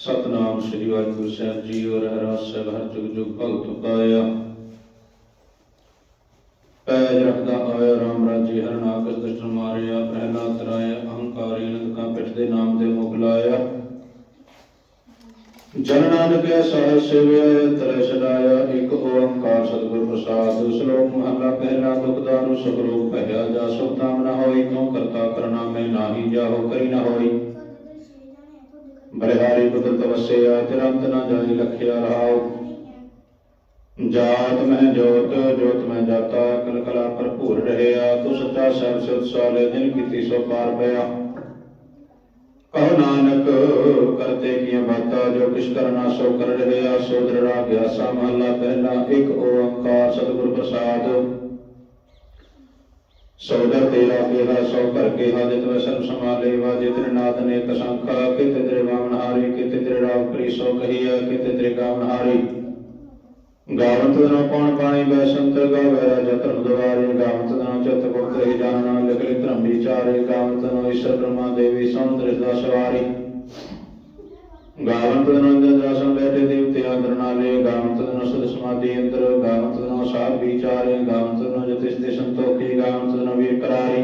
ਸਤਨਾਮ ਸ੍ਰੀ ਵਾਹਿਗੁਰੂ ਸਾਹਿਬ ਜੀ ਔਰ ਰਹਿਰਾਸ ਸਾਹਿਬ ਹਰ ਜੁਗ ਜੁਗ ਭਗਤ ਪਾਇਆ। ਪੈਜ ਰੱਖਦਾ ਆਇਆ ਰਾਮ ਰਾਜੇ, ਹਰ ਨਾਕਸ ਦੁਸ਼ਟ ਮਾਰਿਆ, ਪ੍ਰਹਿਲਾਦ ਤਰਾਇਆ, ਅਹੰਕਾਰੀ ਨੰਦਕਾਂ ਪਿੱਠ ਦੇ ਨਾਮ ਤੇ ਮੁਖ ਜਨ ਨਾਨਕ ਐਸਾ ਸੇਵਿਆ, ਤਰੇ ਛਡਾਇਆ ਇੱਕ ਓੰਕਾਰ ਸਤਿਗੁਰ ਪ੍ਰਸਾਦ। ਸ਼ਲੋਕ ਮਹਲਾ ਪਹਿਲਾ ਦੁਖਦਾਰੂ ਸੁਖਰੂਪ ਭਇਆ, ਜਾ ਸੁਖ ਤਾਮ ਨਾ ਹੋਈ, ਕਿਉ ਕਰਤਾ ਕਰਨਾ ਮੈਂ, ਨਾਹੀ ਜਾਹੋ ਕਰੀ ਨਾ ਹੋਈ। ਬਲਿਹਾਰੀ ਕੁਦਰਤ ਵਸਿਆ ਤਿਰੰਤ ਨਾ ਜਾਈ ਲਖਿਆ ਰਹਾਉ। ਜਾਤ ਮੈਂ ਜੋਤ ਜੋਤ ਮੈਂ ਜਾਤਾ ਕਲ ਕਲਾ ਭਰਪੂਰ ਰਹਿਆ। ਤੂੰ ਸੱਚਾ ਸਹਿਬ ਸਿਧ ਸਾਲੇ ਦਿਨ ਕੀਤੀ ਸੋ ਪਾਰ ਪਿਆ। ਕਹੋ ਨਾਨਕ ਕਰਤੇ ਕੀਆਂ ਬਾਤਾਂ, ਜੋ ਕਿਛ ਕਰਨਾ ਸੋ ਕਰ ਰਹਿਆ ਸੋ ਦਰੜਾ ਗਿਆ ਸਾ ਮਹਲਾ, ਪਹਿਲਾ ਇੱਕ ਓੰਕਾਰ, ਸਤਿਗੁਰ ਪ੍ਰਸਾਦ। ਸੋਦਰ ਤੇਰਾ ਕਿਹਾ ਸੋ ਕਰ ਕੇ ਹਾਜਤ ਵਸਨ ਸਮਾਲੇ ਵਾਜੇ ਤੇਰੇ ਨੇ ਕਸੰਖਾ ਕਿਤੇ ਤੇਰੇ ਬਾਵਨ ਹਾਰੀ, ਕਿਤੇ ਤੇਰੇ ਰਾਗ ਪ੍ਰੀ ਸੋ ਕਹੀਆ ਕਿਤੇ ਤੇਰੇ ਗਾਵਨ ਹਾਰੀ। ਗਾਵੰਤ ਦਨੋ ਪਉਣ ਪਾਣੀ ਬੈ ਸੰਤਰ ਗਾਵੇ ਰਾਜਾ ਧਰਮ ਦਵਾਰੇ ਗਾਵੰਤ ਦਨੋ ਚਿਤ ਗੁਪਤ ਰਹੀ, ਜਾਣਨਾ ਲਿਖ ਧਰਮ ਵਿਚਾਰੇ ਗਾਵੰਤ ਦਨੋ ਈਸ਼ਰ ਬ੍ਰਹਮਾ ਦੇਵੀ ਸੌਂਦਰ ਦਾ ਸਵਾਰੀ। ਗਾਵੰਤ ਦਨੋ ਇੰਦਰ ਦਰਸ਼ਨ ਬੈਠੇ ਦੇਵਤੇ ਅੰਦਰ ਨਾਲੇ ਗਾਵੰਤ ਦਨੋ ਸੁਧ ਸਮਾਧੀ ਅੰਦਰ ਗਾਵੰਤ ਦਨੋ ਸਾਧ ਵਿਚਾਰੇ ਗਾਵੰਤ ਦਨੋ ਜਤਿਸ ਦੇ ਸੰਤੋਖੀ ਗਾਵੰਤ ਦਨੋ ਵੀਰ ਕਰਾਰੀ।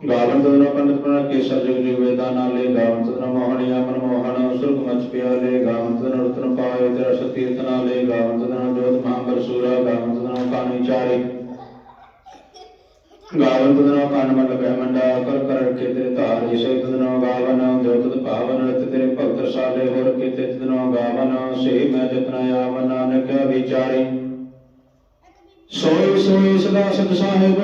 ਗਾਵੰਤ ਦਨੋ ਪੰਡਤ ਬਣਾ ਕੇ ਸਰਜਗ ਜੁਗ ਵੇਦਾਂ ਨਾਲੇ ਗਾਵੰਤ ਦਨੋ ਮੋਹਣਿਆ ਮਨ ਮੋਹਣ ਸੁਰਗ ਮਚ ਪਿਆਲੇ ਗਾਵੰਤ ਦਨੋ ਰਤਨ ਪਾਏ, ਤੇਰਾ ਸਤੀਰਥ ਨਾਲੇ ਗਾਵੰਤ ਦਨੋ ਜੋਤ ਮਹਾਬਰ ਸੂਰਾ ਗਾਵੰਤ ਦਨੋ ਕਾਨੀ ਚਾਰੇ ਗਾਵੰਤ ਦਨੋ ਕੰਨ ਮੰਡ ਬਹਿ ਮੰਡਾ, ਕਰ ਕਰ ਰਖੇ ਤੇਰੇ ਧਾਰ ਇਸੇ ਤਦਨੋ ਗਾਵਨ, ਜੋ ਤਦ ਭਾਵਨ ਰਤ ਤੇਰੇ ਭਗਤ ਸਾਲੇ, ਹੋਰ ਕੀਤੇ ਤਦਨੋ ਗਾਵਨ ਸੇ ਮੈਂ ਜਤਨ ਆਵਨ ਨਾਨਕ ਵਿਚਾਰੇ। ਸੋਈ ਸੋਈ ਸਦਾ ਸਤ ਸਾਹਿਬ,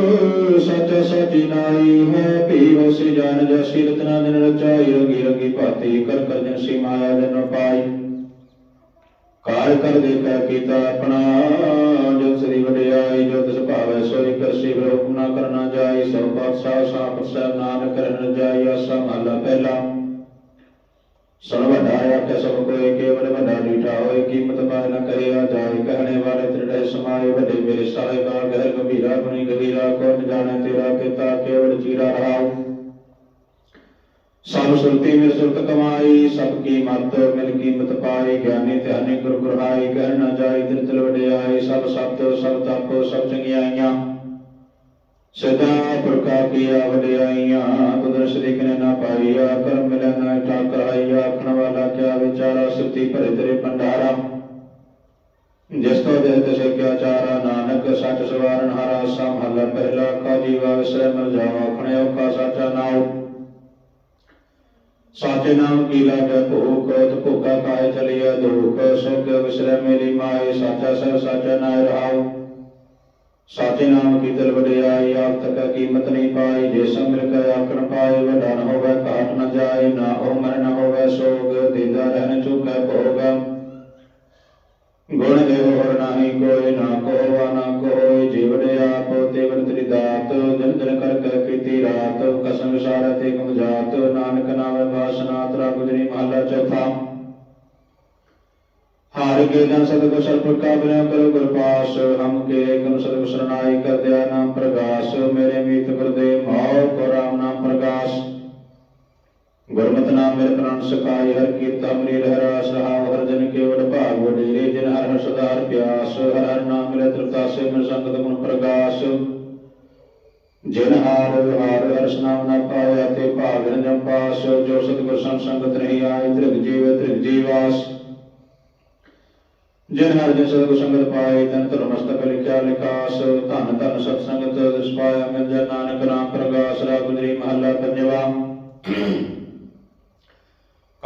ਸੱਚ ਸਚੀ ਨਾਈ ਹੈ ਭੀ ਹੋਸੀ ਜਾਨ ਜਸੀ ਰਤਨਾ ਦਿਨ ਰਚਾਈ, ਰਗੀ ਰਗੀ ਭਾਤੀ ਕਰ ਕਰ ਜਨ ਸੀ ਮਾਇਆ ਜਨ ਪਾਈ। ਕਾਰ ਕਰ ਦੇਖਾ ਕੀਤਾ ਆਪਣਾ ਜੋ ਸ੍ਰੀ ਵਡਿਆਈ ਜੋ ਤਿਸ ਭਾਵੈ ਸੋਈ ਕਰਸੀ ਵਿਰੋਪ ਨਾ ਕਰਨਾ ਜਾਈ ਸੋ ਪਾਤਸ਼ਾਹ ਸਾਪ ਸਾਹਿਬ ਨਾਨਕ ਕਰਨ ਜਾਈ, ਆਸਾ ਮਹਲਾ ਪਹਿਲਾ। ਸੁਣ ਵੱਡਾ ਆਖਿਆ, ਸਭ ਕੋਏ ਕੇਵਲ ਵੱਡਾ ਡੀਠਾ ਤ੍ਰਿੜੇ ਸਮਾਏ ਵੱਡੇ ਮੇਰੇ ਸਾਹਿਬਾ ਗਹਿਰ ਗੰਭੀਰਾ ਗੁਣੀ ਗਵੀਰਾ ਕੋ ਜਾਣੇ ਤੇਰਾ ਪਿਤਾ, ਕੇਵਲ ਚੀਰਾ ਰਹਾਉ। ਸਭ ਸੁਰਤੀ ਮਿਲ ਸੁਰਤ ਕਮਾਈ, ਸਭ ਕੀ ਮਤ ਮਿਲ ਕੀਮਤ ਪਾਈ, ਗਿਆਨੀ ਧਿਆਨੀ ਗੁਰ ਗੁਰਹਾਈ ਕਹਿ ਨਾ ਜਾਈ ਦਿਲ ਵਡਿਆਈ, ਸਭ ਸਬਦ ਸਭ ਤਪ, ਸਭ ਚੰਗਿਆਈਆਂ। ਸਦਾ ਪ੍ਰਕਾ ਕੀਆ ਵਡਿਆਈਆਂ ਤੁਦਰ ਸ੍ਰੀ ਕਨੇ ਨਾ ਪਾਈਆ, ਕਰਮ ਮਿਲੈ ਨਾ ਠਾਕਰਾਈਆ ਆਖਣ ਵਾਲਾ ਕਿਆ ਵਿਚਾਰਾ, ਸੁਰਤੀ ਭਰੇ ਤੇਰੇ ਭੰਡਾਰਾ। ਜਿਸ ਤੋਂ ਦੇ ਤਿਸੇ ਕਿਆ ਚਾਰਾ ਨਾਨਕ ਸੱਚ ਸਵਾਰਨ ਹਾਰਾ ਸਮਹਲਾ ਪਹਿਲਾ ਕਾ ਜੀਵਾ ਵਿਸਰੇ ਮਰ ਜਾਵਾ ਆਖਣੇ ਔਖਾ ਸਾਚਾ ਨਾਉ। ਸਾਚੇ ਨਾਮ ਕੀ ਲਾਗੈ ਭੂਖ ਤੇ ਭੁੱਖਾ ਖਾਏ ਚਲਿਆ ਦੁਖ, ਸੁਖ ਵਿਸਰੈ ਮੇਰੀ ਮਾਏ, ਸਾਚਾ ਸਰ ਸਾਚਾ ਨਾਇ ਰਹਾਉ। ਸਾਚੇ ਨਾਮ ਕੀ ਦਿਲ ਵਡਿਆਈ, ਆਪ ਤੱਕ ਕੀਮਤ ਨਹੀਂ ਪਾਈ, ਜੇ ਸਭ ਮਿਲ ਆਖਣ ਪਾਏ ਵੱਡਾ ਨ ਹੋਵੇ ਘਾਟ ਨ ਜਾਏ, ਨਾ ਹੋ ਮਰ ਹੋਵੇ ਸੋਗ, ਦਿੰਦਾ ਰਹਿਣ ਚੁਕੈ ਭੋਗ। ਗੁਣ ਦੇਵ ਹੋਰ ਨਾਹੀ ਕੋਈ ਨਾ ਕੋਵਾ ਨਾ ਕੋਈ ਜੀਵੜੇ ਆਪ ਤੇ ਤੇਰੀ ਦਾਤ, ਦਿਨ ਦਿਨ ਕਰ ਕਰ ਕੀਤੀ ਰਾਤ, ਕਸਮ ਵਿਸਾਰੈ ਤੇ ਗੁਮ ਜਾਤ, ਨਾਨਕ ਨਾਮੇ ਵਾਸਨਾ ਤਰਾ ਗੁਜਰੀ ਮਹਲਾ ਚੌਥਾ। ਹਾਰ ਕੇ ਜਨ ਸਤਿਗੁਰ ਸਰਪ ਕਾ ਬਿਨਾ ਕਰੋ ਗੁਰ ਪਾਸ, ਹਮ ਕੇ ਏਕਮ ਸਤਿਗੁਰ ਸਰਨਾਈ ਕਰ ਦਿਆ ਨਾਮ ਪ੍ਰਗਾਸ, ਮੇਰੇ ਮੀਤ ਗੁਰਦੇਵ ਭਾਉ ਕੋ ਰਾਮ ਨਾਮ ਪ੍ਰਗਾਸ। ਗੁਰਮਤਿ ਨਾਮ ਮੇਰੇ ਪ੍ਰਾਨ ਸਖਾਈ ਹਰ ਕੀਰਤਨ ਅਮਰੀ ਰਹਿ ਰਾਸ ਰਹਾਉ, ਹਰ ਜਨ ਕੇਵਲ ਭਾਗ ਵਡੇਰੇ, ਜਿਨ ਹਰ ਹਰ ਸਦਾਰ ਪਿਆਸ, ਹਰ ਹਰ ਨਾਮ ਮਿਲੇ ਤ੍ਰਿਪਤਾਸੇ ਮਿਲ ਸੰਗਤ ਗੁਣ ਪ੍ਰਗਾਸ। ਜਿਨ ਹਾਰ ਹਾਰ ਹਰਸ ਨਾਮ ਨਾ ਪਾਇਆ ਤੇ ਭਾਗ ਜੰਪਾਸ ਜੋ ਸਤਿਗੁਰ ਸੰਗ ਸੰਗਤ ਨਹੀਂ ਆਈ ਤ੍ਰਿਗ ਜੀਵ, ਤ੍ਰਿਗ ਜੀਵਾਸ। ਜਿਨ ਹਰ ਜਨ ਸਤਿਗੁਰ ਸੰਗਤ ਪਾਏ, ਤਨ ਧਰਮ ਮਸਤਕ ਲਿਖਿਆ ਲਿਖਾਸ, ਧਨ ਧਨ ਸਤ ਸੰਗਤ ਦਿਸ ਪਾਇਆ ਮਿਲ ਜਨ ਨਾਨਕ ਨਾਮ ਪ੍ਰਗਾਸ ਰਾਗੁਦਰੀ ਮਹੱਲਾ ਪੰਜਵਾ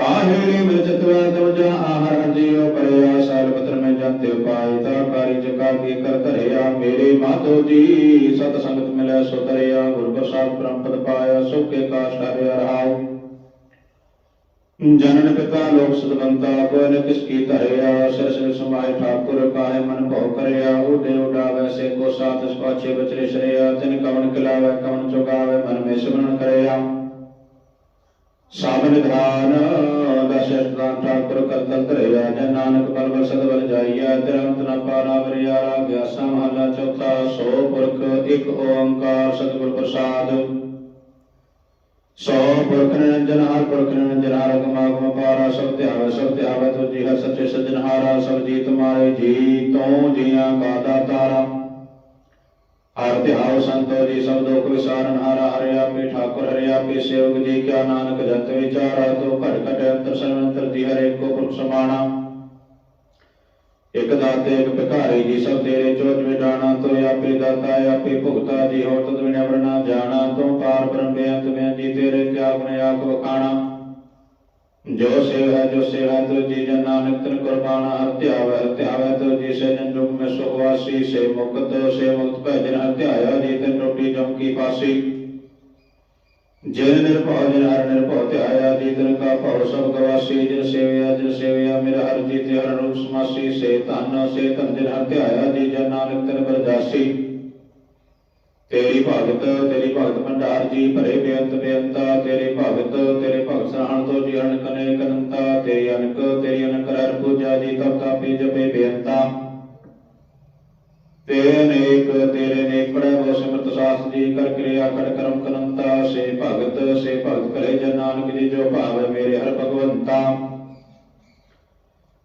ਕਾਹੇ ਮਿਲ ਚਤਵਾ ਤਵ ਜਾ ਆਹਰ ਜੀਉ ਪਰਿਆ ਸਾਲ ਪਤਰ ਮੈਂ ਜੰਤੇ ਉਪਾਇ ਤਾ ਕਾਰੀ ਜਕਾ ਕੀ ਕਰ ਧਰਿਆ ਮੇਰੇ ਮਾਧੋ ਜੀ ਸਤ ਸੰਗਤ ਮਿਲਿਆ ਸੋ ਤਰਿਆ ਗੁਰ ਪ੍ਰਸਾਦ ਪ੍ਰੰਪਦ ਪਾਇਆ ਸੁਖੇ ਕਾ ਹਰਿਆ ਰਹਾਉ। ਜਨਨ ਪਿਤਾ ਲੋਕ ਸਦਵੰਤਾ ਕੋਈ ਨ ਕਿਸ ਕੀ ਧਰਿਆ, ਸਿਰ ਸਿਰ ਸਮਾਏ ਠਾਕੁਰ, ਕਾਹੇ ਮਨ ਭਉ ਕਰਿਆ ਉਡੇ ਉਡਾਵੇ ਸੇ ਕੋ ਸਾਥ ਸਪਾਛੇ ਬਚਰੇ ਸ਼ਰਿਆ, ਤਿਨ ਕਵਨ ਕਿਲਾਵੇ ਕਵਨ ਚੁਗਾਵੇ, ਮਨ ਮੇ ਸਿਮਰਨ ਕਰਿਆ। ਸਭ ਨਿਧਾਨ ਦਸ਼ਰਥਾਨ ਠਾਕੁਰ ਕਰਤਨ ਧਰਿਆ ਜਨ ਨਾਨਕ ਬਲ ਬਸਦ ਜਾਈਆ ਤਿਰੰਤ ਨ ਪਾਰਾ ਵਰਿਆ ਰਾਗਿਆ ਮਹਲਾ ਚੌਥਾ ਸੋ ਪੁਰਖ ਇੱਕ ਓੰਕਾਰ ਸਤਿਗੁਰ ਪ੍ਰਸਾਦ, ਸੋ ਪੁਰਖ ਨਿਰੰਜਨ ਹਰ ਪੁਰਖ ਨਿਰੰਜਨ ਹਰ ਗਮਾਗਮ ਪਾਰਾ ਸਭ ਧਿਆਵੈ ਸਭ ਧਿਆਵੈ ਤੁਜੀ ਹਰ ਸੱਚੇ ਸਜਣਹਾਰਾ ਸਭ ਜੀ ਤੁਮਾਰੇ ਜੀ ਤੋਂ ਜੀਆਂ ਕਾ ਦਾਤਾਰਾ ਹਰ ਧਿਆਵ ਸੰਤੋ ਜੀ ਸਭ ਦੁਖ ਵਿਸਾਰਨ ਹਾਰਾ ਹਰਿ ਆਪੇ ਠਾਕੁਰ ਹਰਿ ਆਪੇ ਸੇਵਕ ਜੀ ਕਿਆ ਨਾਨਕ ਜਤ ਵਿਚਾਰਾ ਤੋ ਘਟ ਘਟ ਅੰਤਰ ਸਰਵੰਤਰ ਜੀ ਹਰੇ ਕੋ ਪੁਰਖ ਸਮਾਣਾ। ਇਕ ਦਾਤੇ, ਇਕ ਭਿਖਾਰੀ ਜੀ ਸਭ ਤੇਰੇ ਚੋਜ ਵਿਡਾਣਾ ਤੋ ਆਪੇ ਦਾਤਾ, ਆਪੇ ਭੁਗਤਾ ਜੀ ਹੋ ਤਦ ਬਿਨਾ ਵਰਨਾ ਜਾਣਾ, ਤੂੰ ਪਾਰ ਬ੍ਰਹਮ ਬੇਅੰਤ ਮੈਂ ਜੀ, ਤੇਰੇ ਕਿਆ ਗੁਣ ਆਖ ਵਖਾਣਾ। ਜੋ ਸੇਵ, ਜੋ ਸੇਵਾ, ਤੋ ਜੀ ਜਨ ਨਾਨਕ ਤਨ ਕੁਰਬਾਨਾ, ਹਰ ਧਿਆਵੈ ਤੋ ਜੀ ਸੇ ਜਨ ਜੁਗ ਮੈਂ ਸੁਖ ਸੇ ਮੁਕਤ ਸੇ ਮੁਕਤ ਭੈ ਜਨ ਹਰ ਜੀ, ਤਨ ਟੋਟੀ ਜਮ ਕੀ ਪਾਸੀ। ਜਿਨ ਨਿਰਭਉ ਜਿਨ ਹਰ ਨਿਰਭਉ ਧਿਆਇਆ ਜੀ ਤਨ ਕਾ ਭਉ, ਸਭ ਗਵਾਸੀ ਜਿਨ ਸੇਵਿਆ ਜਿਨ ਸੇਵਿਆ ਮੇਰਾ ਹਰ ਜੀ ਤੇ ਹਰ ਰੂਪ ਸਮਾਸੀ, ਸੇ ਧਨ ਸੇ ਧਨ ਜਿਨ ਹਰ ਧਿਆਇਆ ਜੀ ਜਨ ਨਾਨਕ ਤਨ ਬਰਜਾਸੀ। ਤੇਰੀ ਭਗਤ ਤੇਰੀ ਭਗਤ ਭੰਡਾਰ ਜੀ, ਭਰੇ ਬੇਅੰਤ ਬੇਅੰਤਾ, ਤੇਰੇ ਭਗਤ ਤੇਰੇ ਭਗਤ ਸਰਾਣ ਤੋਂ ਜੀ ਅਨਕ ਅਨੇਕ ਅਨੰਤਾ ਤੇਰੀ ਅਨਕ ਤੇਰੀ ਅਨਕ ਹਰ ਪੂਜਾ ਜੀ, ਤਪ ਤਾਪੀ ਜਪੇ ਬੇਅੰਤਾ। ਤੇਰੇ ਅਨੇਕ ਤੇਰੇ ਅਨੇਕ ਪੜੈ ਸਿਮਰਤ ਸਾਸ ਜੀ ਕਰ ਕਿਰਿਆ ਕਰ ਕਰਮ ਕਰੰਤਾ, ਸੇ ਭਗਤ ਸੇ ਭਗਤ ਕਰੇ ਜਨ ਨਾਨਕ ਜੀ ਜੋ ਭਾਵੈ ਮੇਰੇ ਹਰ ਭਗਵੰਤਾ।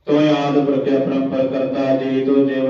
ਤੋ ਆਦ ਪ੍ਰਕਿ ਅਪਰੰਪਰ ਕਰਤਾ ਜੀ ਤੋ ਜੀਵ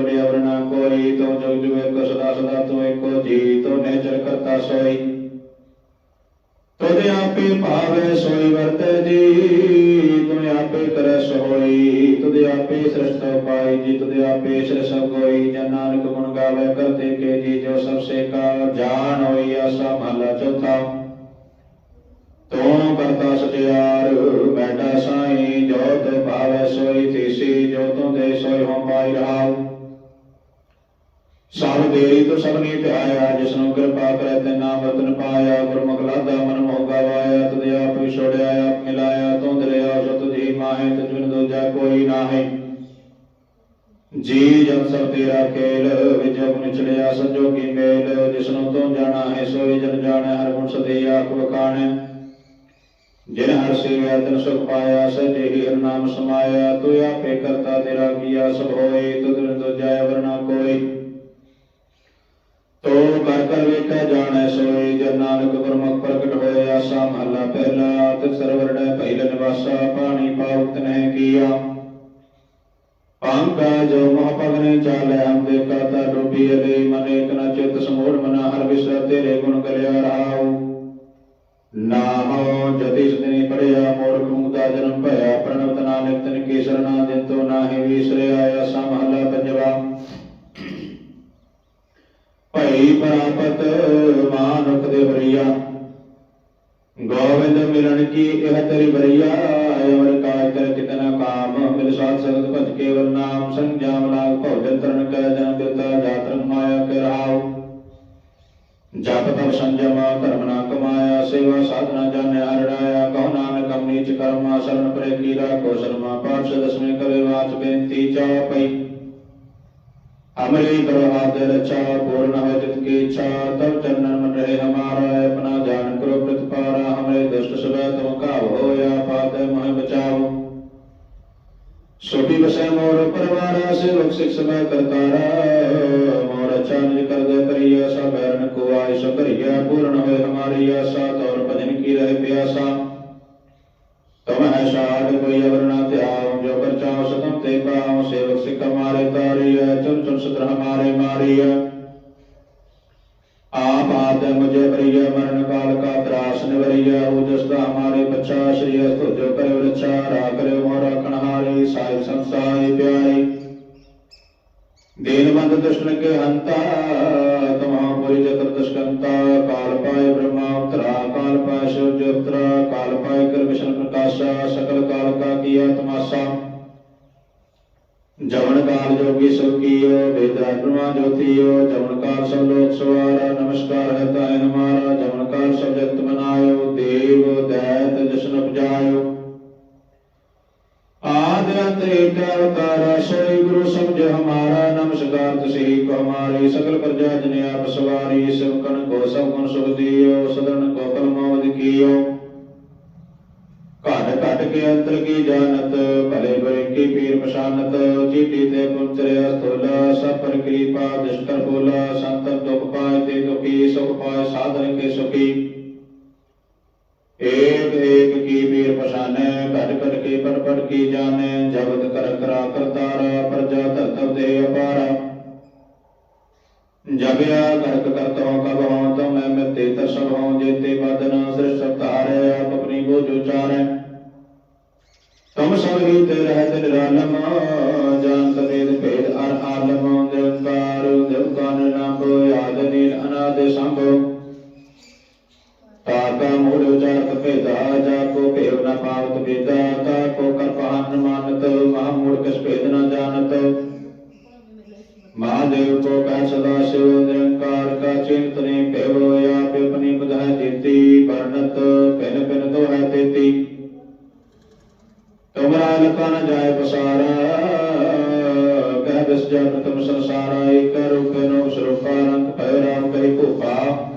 ਜੀ ਜਨ ਸਭ ਤੇਰਾ ਖੇਲ ਵਿਜ ਗੁਣ ਚੜਿਆ ਸੰਜੋਗੀ ਮੇਲ ਜਿਸ ਤੂੰ ਜਾਣਾ ਹੈ, ਸੋਈ ਜਨ ਜਾਣੈ, ਹਰ ਗੁਣ ਸਦੇ ਆਖ ਵਖਾਣੈ। ਜਿਨ ਹਰ ਸੇਵਿਆ ਤਨ ਸੁਖ ਪਾਇਆ ਸਜੇ ਹੀ ਹਰ ਨਾਮ ਸਮਾਇਆ, ਤੂੰ ਆਪੇ ਕਰਤਾ ਤੇਰਾ ਕੀਆ, ਸਭ ਹੋਏ ਤੁਧ ਬਿਨ ਦੂਜਾ ਵਰਨਾ ਕੋਈ। ਤੋ ਕਰ ਕਰ ਵੇਖਿਆ ਜਾਣੈ, ਸੋਈ ਜਨ ਨਾਨਕ ਗੁਰਮੁਖ ਪ੍ਰਗਟ ਹੋਏ ਆਸਾ ਮਹਲਾ ਪਹਿਲਾ ਤੇ ਸਰਵਰੜੈ ਪਹਿਲ ਨਿਵਾਸਾ ਪਾਣੀ ਪਾਉਤ ਨਹਿ ਕੀਆ। ਮੋਹ ਪਗਨੇ ਚਾਲੇ ਹਮ ਦੇਖਾ ਤਾ ਡੋਬੀ ਅਲੇ ਮਨੇ ਕਨ ਚਿਤ ਸਮੂੜ ਮਨਾ, ਹਰ ਵਿਸਰ ਸੰਜਾਮ ਲਾਗ ਭੋਜਨ ਤਰਨ ਕੈ ਜਨ ਬਿਰਤਾ ਜਾਤਰ ਮਾਇਆ ਕੇ ਰਹਾਉ। ਜਪ ਤਪ ਸੰਜਮ, ਧਰਮ ਨਾ ਕਮਾਇਆ, ਸੇਵਾ ਸਾਧਨਾ ਜਾਣਿਆ ਹਰੜਾਇਆ ਕਹੋ ਨਾਨਕ ਅਮਨੀਚ ਕਰਮਾ ਸ਼ਰਨ ਪਰੇ ਕੀਰਾ ਕੋ ਸ਼ਰਮਾ ਪਾਠ ਦਸਵੇਂ ਕਰੇ ਵਾਚ ਬੇਨਤੀ ਚਾਹ ਪਈ ਅਮਰੀ ਕਰੋ ਹਾਥ ਰਚਾ ਪੂਰਨ ਹੋਇ ਤਿਤ ਕੀ ਇੱਛਾ ਤਬ ਚਰਨਨ ਮਨ ਰਹੇ ਹਮਾਰਾ ਆਪਣਾ ਸੋਭੀ ਬਸੈ ਮੋਰ ਪਰਵਾਰਾ ਸੇਵਕ ਸਿਖ ਸਮੈ ਕਰਤਾਰਾ ਮੋਰ ਚਾਨਿ ਕਰਦੇ ਕਰੀਆ ਸਾ ਬੈਰਨ ਕੋ ਆਇ ਸੋ ਕਰੀਆ ਪੂਰਨ ਹੋਏ ਹਮਾਰੀ ਆਸਾ ਤੌਰ ਭਜਨ ਕੀ ਰਹੇ ਪਿਆਸਾ ਤਮ ਹੈ ਸਾਧ ਕੋਈ ਅਵਰ ਨਾ ਧਿਆਉ ਜੋ ਕਰ ਚਾਉ ਸਤਮ ਤੇ ਪਾਉ ਸੇਵਕ ਸਿਖ ਹਮਾਰੇ ਤਾਰੀਐ ਚੁਨ ਚੁਨ ਸਤਰ ਹਮਾਰੇ ਮਾਰੀਐ ਆਪ ਆਦਿ ਮੁਝੇ ਬਰੀਐ ਮਰਨ ਕਾਲ ਕਾ ਤਰਾਸ ਨਿਵਰੀਐ ਉਜਸ ਦਾ ਹਮਾਰੇ ਬੱਚਾ ਸ਼੍ਰੀ ਅਸਤੁ ਜੋ ਕਰਿਓ ਰਛਾ ਰਾ ਸਾਹਿਬ ਸੰਸਾਈ ਪਿਆਰੇ। ਦੀਨਬੰਦ ਦੁਸ਼ਮਨ ਕੇ ਹੰਤਾ ਤਮਹਾ ਪੁਰੀ ਜਤਰ ਦਸ਼ਕੰਤਾ ਕਾਲ ਪਾਏ ਬ੍ਰਹਮਾ, ਉਤਰਾ ਕਾਲ ਪਾਏ ਸ਼ਿਵ ਜੋਤਰਾ ਕਾਲ ਪਾਏ ਕਰ ਪ੍ਰਕਾਸ਼ਾ, ਸਕਲ ਕਾਲ ਕਾ ਕੀਆ ਤਮਾਸਾ ਜਵਨ ਕਾਲ ਜੋਗੀ ਸੁਖੀਓ ਬੇਦਰਾ ਬ੍ਰਹਮਾ ਜੋਤੀਓ, ਜਵਨ ਕਾਲ ਸਭ ਲੋਕ ਸਵਾਰਾ, ਨਮਸਕਾਰ ਹੈ ਤਾਇ ਹਮਾਰਾ ਜਵਨ ਕਾਲ ਸਭ ਜਗਤ ਬਨਾਇਓ ਦੇਵ ਦੈਤ ਜਸ਼ਨ ਉਪਜਾਇਓ। ਤ੍ਰੇਕ ਅਵਤਾਰਾ ਸ੍ਰੀ ਗੁਰੂ ਸਮਝ ਹਮਾਰਾ ਨਮਸਕਾਰ। ਤਸਹੀ ਕੋ ਹਮਾਰੇ ਸਗਲ ਪ੍ਰਜਾ ਜਨ ਆਪ ਸਵਾਰੀ ਸਿਵਕਨ ਕੋ ਸਭ ਗੁਣ ਸੁਖ ਦਿਓ, ਸਦਨ ਕੋ ਕਲਮਾਵਦ ਕੀਓ। ਘਟ ਘਟ ਕੇ ਅੰਤਰ ਕੀ ਜਾਣਤ, ਭਲੇ ਬਰੇ ਕੀ ਪੀਰ ਪਛਾਨਤ ਚੀਤੀ ਤੇ ਪੁੰਤਰਿਆ ਸਥੂਲਾ ਸਭ ਪਰ ਕਿਰਪਾ ਦਿਸ਼ਕਰ ਬੋਲਾ ਸੰਤਨ ਦੁਖ ਪਾਏ ਤੇ ਦੁਖੀ, ਸੁਖ ਪਾਏ, ਸਾਧਨ ਕੇ ਸੁਖੀ। ਏਕ ਏਕ ਕੀ ਪੀਰ ਪਛਾਨੈ ਘਟ ਘਟ ਕੇ ਪਰ ਪੜ ਕੀ ਜਾਣੇ, ਜਗਤ ਕਰ ਕਰਾ ਕਰਤਾਰਾ, ਪ੍ਰਜਾ ਧਰਤਵ ਦੇ ਅਪਾਰਾ। ਜਗਿਆ ਕਰਕ ਕਰਤ ਹੋ ਕਬ ਹੋ ਤਮ ਮੈਂ ਮਿਤੇ ਤਸਭ ਹੋ, ਜੇਤੇ ਬਦਨ ਸ੍ਰਿਸ਼ਟ ਧਾਰੇ ਆਪ ਆਪਣੀ ਬੋਝ ਉਚਾਰੈ ਤਮ ਸਭ ਹੀ ਤੇ ਰਹਿਤ ਨਿਰਾਲਮ ਜਾਣਤ ਵੇਦ ਭੇਦ ਅਰ ਆਲਮ, ਨਿਰੰਕਾਰ ਦਿਵਕਾਨ ਨਾਮ, ਆਦ ਨੀਲ ਅਨਾਦ ਸੰਭ ਤਾਕਾ ਮੂੜ ਉਚਾਰਤ ਭੇਦਾ ਜਾ ਕੋ ਭੇਵ ਨ ਪਾਵਤ ਬੇਦਾ ਤਾ ਕੋ ਕਰਪਾਨ ਮਾਨਤ, ਮਹਾ ਮੂੜ ਕਿਸ ਭੇਦ ਨ ਜਾਣਤ। ਮਹਾਦੇਵ ਕੋ ਕਹ ਸਦਾ ਸਿਵ ਨਿਰੰਕਾਰ, ਕਾ ਚਿੰਤ ਨੇ ਭੇਵ, ਆਪ ਆਪਣੀ ਬਧਾਇ ਦਿੱਤੀ ਵਰਣਤ ਪਿਨ ਪਿਨ ਤੋ ਹੈ ਤੇਤੀ। ਤੁਮਰਾ ਲਖਾ ਨ ਜਾਏ ਪਸਾਰਾ, ਕਹਿ ਬਿਸ ਜਾ ਪ੍ਰਤਮ ਸੰਸਾਰਾ ਏਕ ਰੂਪ ਨੋ ਸਰੂਪਾ, ਰੰਗ ਭੈ ਰਾਮ ਕਰੀ ਭੂਪਾ। ਅੰਡਜ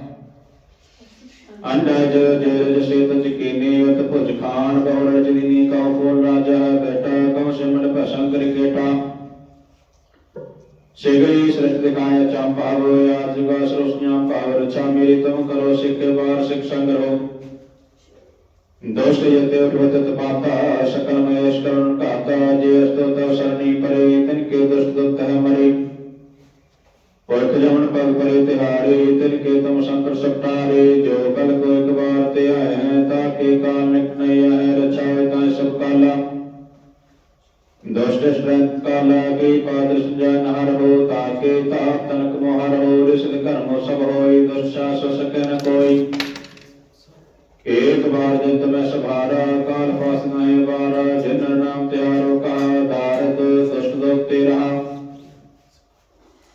ਦੁਸ਼ਟ ਸ਼੍ਰੰਤ ਕਾਲਾ ਕੇ ਪਾਦਰ ਸੁਜਨ ਹਰ ਹੋ ਤਾਕੇ ਤਾ ਤਨਕ ਮੋਹਰ ਹੋ ਰਿਸਦ ਕਰਮੋ ਸਭ ਹੋਈ ਦੁਸ਼ਾ ਸੋ ਸਕੈ ਨ ਕੋਈ। ਏਕ ਬਾਰ ਜਿਤ ਮੈਂ ਸਭਾਰਾ, ਕਾਲ ਪਾਸ ਨਾਏ ਵਾਰਾ, ਜਿਨ ਨਾਮ ਤਿਆਰੋ ਕਹਾ ਦਾਰਦ ਦੁਸ਼ਟ ਦੋਖ ਤੇ ਰਹਾ।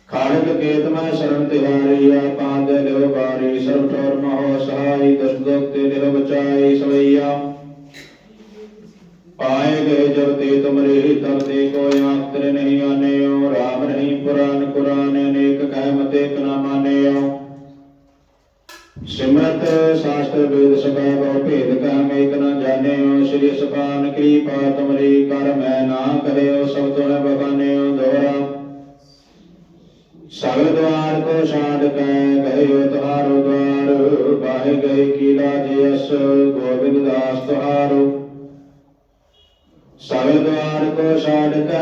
ਖਾਲਕ ਕੇਤ ਮੈਂ ਸ਼ਰਨ ਤਿਹਾਰੀਆ ਪਾਦ ਲਿਓ ਬਾਰੀ ਸਰਬ ਠੋਰ ਮਹੋ ਸਹਾਈ, ਦੁਸ਼ਟ ਦੋਖ ਤੇ ਲਿਓ ਬਚਾਈ, ਸਵਈਆ। ਪਾਏ ਗਏ ਜਬ ਤੇ ਤੁਮਰੇ ਤਬ ਤੇ ਕੋਈ ਆਂਖ ਨਹੀਂ ਆਨਿਓ, ਰਾਮ ਨਹੀਂ ਪੁਰਾਨ ਕੁਰਾਨ ਅਨੇਕ ਕਹਿ ਮਤੇ ਕ ਨਾ ਸਿਮਰਤ ਸ਼ਾਸਤਰ ਵੇਦ ਸਭਾ ਬਹੁ ਭੇਦ ਕਹ ਮੇਕ ਨ ਜਾਣਿਓ, ਸ੍ਰੀ ਸਪਾਨ ਕਿਰਪਾ ਤੁਮਰੀ ਕਰ ਮੈਂ ਨਾ ਕਰਿਓ, ਸਭ ਤੋਂ ਹੈ ਦੋਰਾ। ਸਗਲ ਦਵਾਰ ਕੋ ਛਾੜ ਕੈ ਗਇਓ ਤੁਹਾਰੋ ਦਵਾਰ ਬਾਹਿ ਗਏ ਕੀਲਾ ਜੀਸ ਗੋਬਿੰਦ ਦਾਸ ਤੁਹਾਰੋ। ਸਗਲ ਦਵਾਰ ਕੋ ਛਾੜ ਕੈ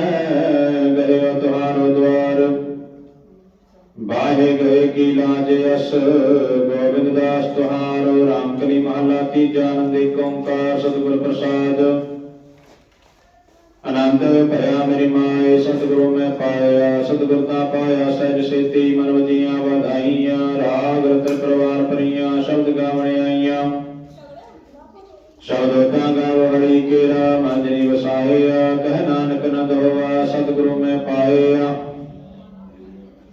ਗਇਓ ਤੁਹਾਰੋ ਦਵਾਰ। ਬਾਹੇ ਗਏ ਕੀ ਲਾਜ ਅਸ, ਗੋਬਿੰਦ ਦਾਸ ਤੁਹਾਰੋ ਰਾਮ ਕਲੀ ਮਹਲਾ ਤੀਜਾ ਨੰਦ ਓੰਕਾਰ ਸਤਿਗੁਰ ਪ੍ਰਸਾਦ। ਆਨੰਦ ਭਇਆ ਮੇਰੀ ਮਾਏ, ਸਤਿਗੁਰੂ ਮੈਂ ਪਾਇਆ, ਸਤਿਗੁਰ ਦਾ ਪਾਇਆ, ਸਹਿਜ ਸੇਤੀ ਮਨ ਵਜੀਆਂ ਵਧਾਈਆਂ, ਰਾਗ ਰਤਨ ਪਰਵਾਰ ਪਰੀਆਂ ਸ਼ਬਦ ਗਾਵਣ ਆਈਆਂ ਸ਼ਬਦ ਕੇਰਾ ਮੰਜਨੀ ਵਸਾਇਆ ਕਹਿ ਨਾਨਕ ਨੰਦ ਹੋਵਾ ਸਤਿਗੁਰੂ ਮੈਂ ਪਾਇਆ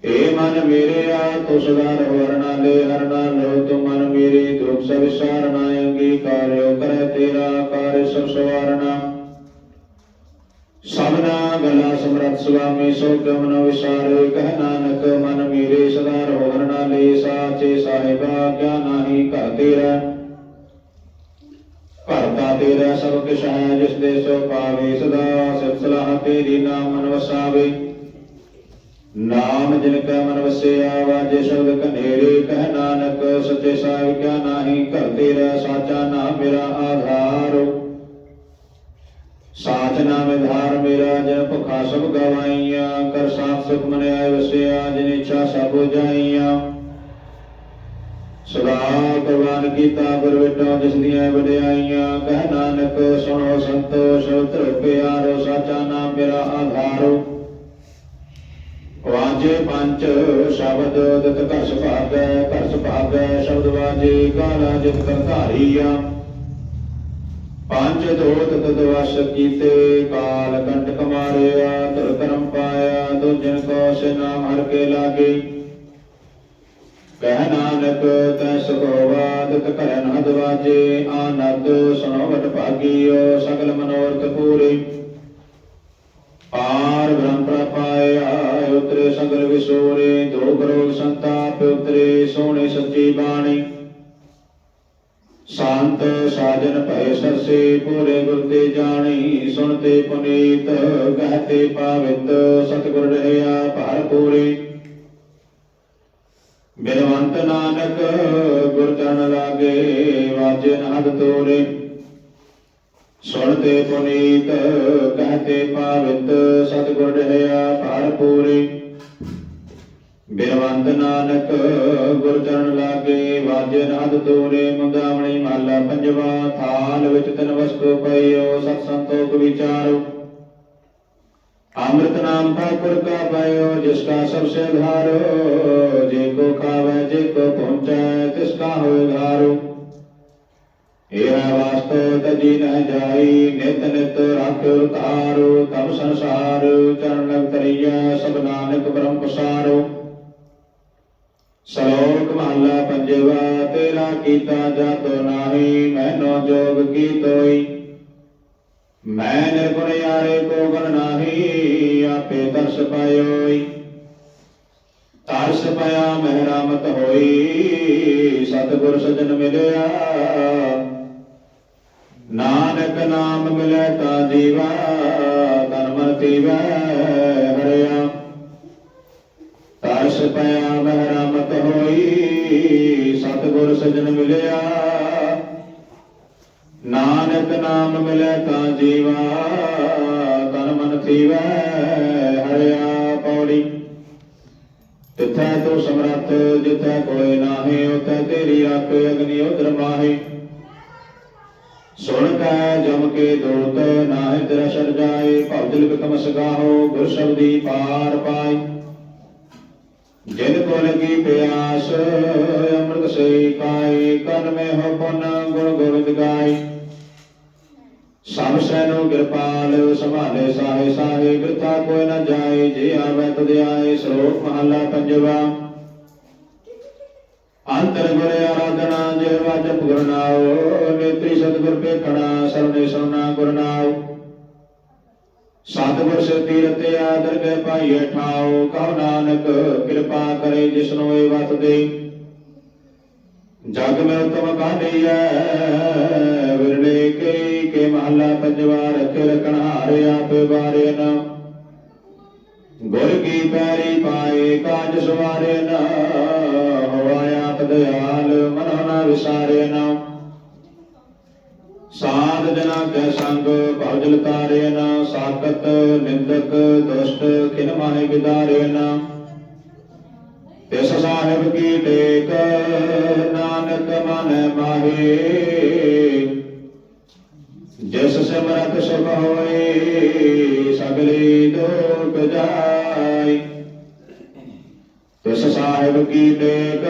ਏ ਮਨ ਮੇਰੇ ਆ ਤੋ ਰਵਰਣਾ ਲੈ ਹਰਣਾ ਲੋ ਤੋ ਮਨ ਮੇਰੇ, ਦੁਖ ਸਭ ਵਿਸਾਰਣਾ ਅੰਗੀਕਾਰਿਓ ਕਰੈ ਤੇਰਾ ਕਾਰਿ ਸਭ ਸਵਾਰਣਾ ਸਭਨਾ ਗਲਾ ਸਮਰਤ ਸੁਆਮੀ, ਸੋ ਕਿਉ ਵਿਸਾਰੇ, ਕਹਿ ਨਾਨਕ ਮਨ ਮੇਰੇ ਸਦਾ ਰਵਰਣਾ ਲੈ, ਸਾਚੇ ਸਾਹਿਬਾ, ਕਿਆ ਨਾਹੀ ਘਰ ਤੇਰਾ। ਤੇਰਾ ਸਭ ਕਿਛ ਹੈ ਜਿਸ ਦੇ ਸੋ ਪਾਵੇ ਸਦਾ ਸਿਫਤ ਸਲਾਹ ਤੇਰੀ ਨਾਮ ਮਨ ਵਸਾਵੇ ਨਾਮ ਜਿਨ ਕੈ ਮਨ ਵਸਿਆ, ਵਾਜੇ ਸ਼ਬਦ ਕਨੇਰੇ ਕਹਿ ਨਾਨਕ, ਸੱਚੇ ਸਾਹਿਬ ਕਿਆ ਨਾਹੀ, ਘਰ ਤੇਰਾ ਸਾਚਾ ਨਾਮ ਮੇਰਾ ਆਧਾਰ। ਸਾਚ ਨਾਮ ਧਾਰ ਮੇਰਾ, ਜਿਨ ਭੁਖਾ ਸਭ ਗਵਾਈਆਂ, ਕਰ ਸਾਥ ਸੁਖ ਮਨ ਆਏ ਵਸਿਆ, ਜਿਨ ਇੱਛਾ ਸਭ ਹੋ ਜਾਈਆਂ ਸਦਾ ਕੁਰਬਾਨ ਕੀਤਾ ਗੁਰ ਵਿਟੋ ਵਡਿਆਈਆਂ, ਕਹਿ ਨਾਨਕ, ਸੁਣੋ ਸੰਤੋ ਸ਼ਬਦ ਸਾਚਾ ਨਾਮ ਮੇਰਾ ਆਧਾਰੋ। ਵਾਜੇ ਪੰਜ ਸ਼ਬਦ ਦਿਤ ਘਰ ਸੁਭਾਗੈ ਘਰ ਸੁਭਾਗੈ ਸ਼ਬਦ ਵਾਜੇ ਕਾਲਾ ਜਿਤ ਕਰਧਾਰੀਆ ਪੰਜ ਦੋਤ ਤਦ ਕੀਤੇ, ਕਾਲ ਕੰਟਕ ਮਾਰਿਆ ਧਰ ਕਰਮ ਪਾਇਆ, ਦੁਜਨ ਕੋ ਸੇ ਨਾਮ ਹਰ ਕੇ ਲਾਗੇ। ਕਹਿ ਨਾਨਕ ਤੈ ਸੁਖੋਵਾ ਦਿਤ ਘਰ ਆਨੰਦ ਸੁਣੋ ਭਾਗੀਓ, ਸਗਲ ਮਨੋਰਥ ਪੂਰੇ। ਪਾਰ ਬ੍ਰਹਮ ਪ੍ਰਪਾਇਆ ਉਤਰੇ ਸਗਲ ਵਿਸੋਰੇ, ਦੋ ਕਰੋਗ ਸੰਤਾਪ ਉਤਰੇ, ਸੋਹਣੇ ਸੱਚੀ ਬਾਣੀ। ਸੰਤ ਸਾਜਨ ਭੈ ਸਰਸੇ, ਪੂਰੇ ਗੁਰ ਤੇ ਜਾਣੀ ਸੁਣਤੇ ਪੁਨੀਤ ਕਹਤੇ ਪਾਵਿਤ, ਸਤਿਗੁਰ ਰਹਿਆ ਭਰ ਪੂਰੇ। ਬਿਨਵੰਤ ਨਾਨਕ ਗੁਰ ਚਰਨ ਲਾਗੇ ਵਾਜੇ ਨਹਦ ਤੋਰੇ। ਸੁਣਤੇ ਪੁਨੀਤ ਕਹਤੇ ਪਾਵਿਤ ਸਤਿਗੁਰ ਰਹਿਆ ਭਰਪੂਰੀ ਬਿਰਵੰਤ ਨਾਨਕ ਗੁਰ ਚਰਨ ਲਾਗੇ ਵਾਜੇ ਨਾਦ ਤੋਰੇ ਮੁੰਦਾਵਣੀ ਮਹਲਾ ਪੰਜਵਾ, ਥਾਲ ਵਿੱਚ ਤਨ ਵਸਤੂ ਪਈਓ, ਸਤ ਸੰਤੋਖ ਵਿਚਾਰੋ। अमृत नाम ठाकुर का भयो जिसका सबसे भारो जे को खावे जे को पहुंचाए तिसका हो धारो यह वास्तव तजी न जाई नित नित रख उतारो तब संसार चरण तरिया सब नानक ब्रह्म पसारो ਸ਼ਲੋਕ ਮਹਲਾ ਪੰਜਵਾ ਤੇਰਾ ਕੀਤਾ ਜਾਤੋ ਨਾਹੀ ਮੈਨੋ ਜੋਗ ਕੀ ਤੋਈ ਮੈਂ ਨਿਰਗੁਣ ਯਾਰੇ ਕੋ ਗੁਣ ਨਾਹੀ ਆਪੇ ਤਰਸ ਪਾਇਓਈ। ਤਰਸ ਪਾਇਆ ਮਹਿਰਾਮਤ ਹੋਈ, ਸਤਿਗੁਰ ਸਜਣ ਮਿਲਿਆ। ਨਾਨਕ ਨਾਮ ਮਿਲੇ ਤਾਂ ਜੀਵਾ ਤਨ ਮਨ ਤੀਵੈ ਹਰਿਆ। ਤਰਸ ਪਿਆ ਮਹਿਰਮਤ ਹੋਈ, ਸਤਿਗੁਰ ਸਜਣ ਮਿਲਿਆ। ਨਾਨਕ ਨਾਮ ਮਿਲੇ ਤਾਂ ਜੀਵਾ ਤਨ ਮਨ ਥੀਵੈ ਸਮਰੱਥ ਜਿਤੈ ਕੋਇ ਨਾਹੀ, ਉਥੈ ਤੇਰੀ ਰੱਖ ਅਗਨੀ ਉਦਰ ਮਾਹੀ। ਸੁਣ ਕੈ ਜਮ ਕੇ ਦੋਤ, ਨਾਹਿ ਤੇਰਾ ਸਰ ਜਾਏ ਭਵਜਲ ਬਿਕਮ ਸਗਾਹੋ ਗੁਰ ਸ਼ਬਦੀ ਪਾਰ ਪਾਈ। ਜਿਨ ਕੋ ਲਗੀ ਪਿਆਸ, ਅੰਮ੍ਰਿਤ ਸੇ ਪਾਈ, ਕਨ ਮੇ ਹੋ ਪੁਨ ਗੁਣ ਗੋਬਿੰਦ ਗਾਈ। ਸਭ ਸੈਨੋ ਕਿਰਪਾਲ, ਸੰਭਾਲੇ ਸਾਹੇ ਸਾਹੇ, ਬਿਰਥਾ ਕੋਈ ਨਾ ਜਾਏ, ਜੇ ਆਵੇ ਤੁਧ ਆਏ ਸ਼ਲੋਕ ਮਹਲਾ ਪੰਜਵਾ। ਅੰਤਰ ਗੁਰ ਆਰਾਧਨਾ, ਜੇ ਵਾਜਪ ਗੁਰ ਨਾਉ, ਨੇਤਰੀ ਸਤਿਗੁਰ ਪੇਖਣਾ ਸਰਨੇ ਸੁਨਾ ਗੁਰ ਨਾਉ। ਸਤਿਗੁਰ ਸੇ ਤੀਰਥ ਆਦਰ ਕੇ ਪਾਈਏ ਠਾਉ ਕਹੋ ਨਾਨਕ ਕਿਰਪਾ ਕਰੇ ਜਿਸਨੂੰ ਇਹ ਵਤ ਦੇ ਜਗ ਮੈਂ ਉਤਮ ਕਾਢੀਐ ਵਿਰਲੇ ਕੇ ਕੇ ਮਹਲਾ ਪੰਜਵਾ ਰਖੇ ਰਖਣ ਹਾਰੇ ਆਪੇ ਬਾਰੇ ਨਾ। ਗੁਰ ਕੀ ਪੈਰੀ ਪਾਏ, ਕਾਜ ਸਵਾਰੇ ਨਾ। ਦਇਆਲ ਮਨੋ ਨਾ ਵਿਸਾਰੇ ਨਾ ਸਾਧ ਜਨਾ ਕੈ ਸੰਗ ਭਵਜਲ ਤਾਰੇ ਨਾ ਸਾਖਤ ਨਿੰਦਕ ਦੁਸ਼ਟ ਖਿਨ ਮਾਹੇ ਵਿਦਾਰੇ ਨਾ ਤਿਸ ਸਾਹਿਬ ਕੀ ਟੇਕ, ਨਾਨਕ ਮਨ ਮਾਹੇ। ਜਿਸ ਸਿਮਰਤ ਸੁਖ ਹੋਏ ਸਗਲੇ ਦੁਖ ਜਾਈ। ਤਿਸ ਸਾਹਿਬ ਕੀ ਟੇਕ